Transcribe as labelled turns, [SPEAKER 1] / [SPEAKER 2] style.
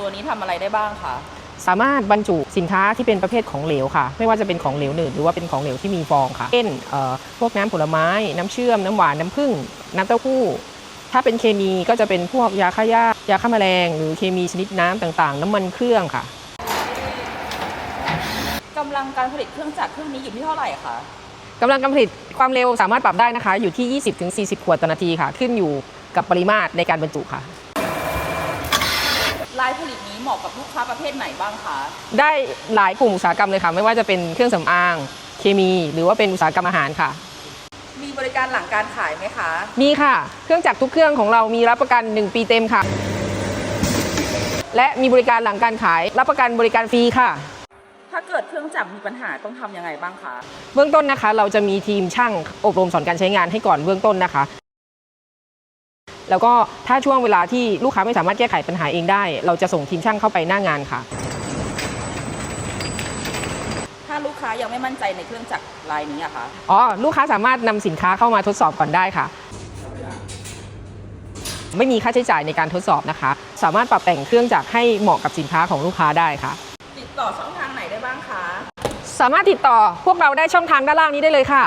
[SPEAKER 1] ตัวนี้ทำอะไรได้บ้างคะ
[SPEAKER 2] สามารถบรรจุสินค้าที่เป็นประเภทของเหลวค่ะ ไม่ว่าจะเป็นของเหลวหนืดหรือว่าเป็นของเหลวที่มีฟองค่ะเช่นเอ่อพวกน้ำผลไม้ น้ำเชื่อม น้ำหวาน น้ำผึ้งน้ำเต้าหู้ ถ้าเป็นเคมีก็จะเป็นพวกยาฆ่าหญ้ายาฆ่าแมลง หรือเคมีชนิดน้ำต่างๆ น้ำมันเครื่องค่ะ
[SPEAKER 1] กำลังการผลิตเครื่องจักรเครื่องนี้อยู่ที่เท่าไหร่คะ
[SPEAKER 2] กำลังการผลิตความเร็วสามารถปรับได้นะคะ อยู่ที่ 20-40 ขวดต่อนาทีค่ะ ขึ้นอยู่กับปริมาตรในการบรรจุค่ะ
[SPEAKER 1] ลาย ผลิตนี้เหมาะกับลูกค้าประเภทไหนบ้างคะ
[SPEAKER 2] ได้หลายกลุ่มอุตสาหกรรมเลยค่ะ ไม่ว่าจะเป็นเครื่องสำอาง เคมี หรือว่าเป็นอุตสาหกรรมอาหารค่ะ
[SPEAKER 1] มีบริการหลังการขายไหมคะ
[SPEAKER 2] มีค่ะ เครื่องจักรทุกเครื่องของเรามีรับประกัน 1 ปีเต็มค่ะ และมีบริการหลังการขาย รับประกันบริการฟรีค่ะ
[SPEAKER 1] ถ้าเกิดเครื่องจักรมีปัญหาต้องทำยังไงบ้างคะ
[SPEAKER 2] เบื้องต้นนะคะ เราจะมีทีมช่างอบรมสอนการใช้งานให้ก่อนเบื้องต้นนะคะ แล้วก็ถ้าช่วงเวลาที่ลูกค้าไม่สามารถแก้ไขปัญหาเองได้ เราจะส่งทีมช่างเข้าไปหน้างานค่ะ
[SPEAKER 1] ถ้าลูกค้ายังไม่มั่นใจในเครื่องจักรลายนี้อะคะ
[SPEAKER 2] อ๋อ ลูกค้าสามารถนำสินค้าเข้ามาทดสอบก่อนได้ค่ะ ไม่มีค่าใช้จ่ายในการทดสอบนะคะ สามารถปรับแต่งเครื่องจักรให้เหมาะกับสินค้าของลูกค้าได้ค่ะ
[SPEAKER 1] ติดต่อช่องทางไหนได้บ้างคะ
[SPEAKER 2] สามารถติดต่อพวกเราได้ช่องทางด้านล่างนี้ได้เลยค่ะ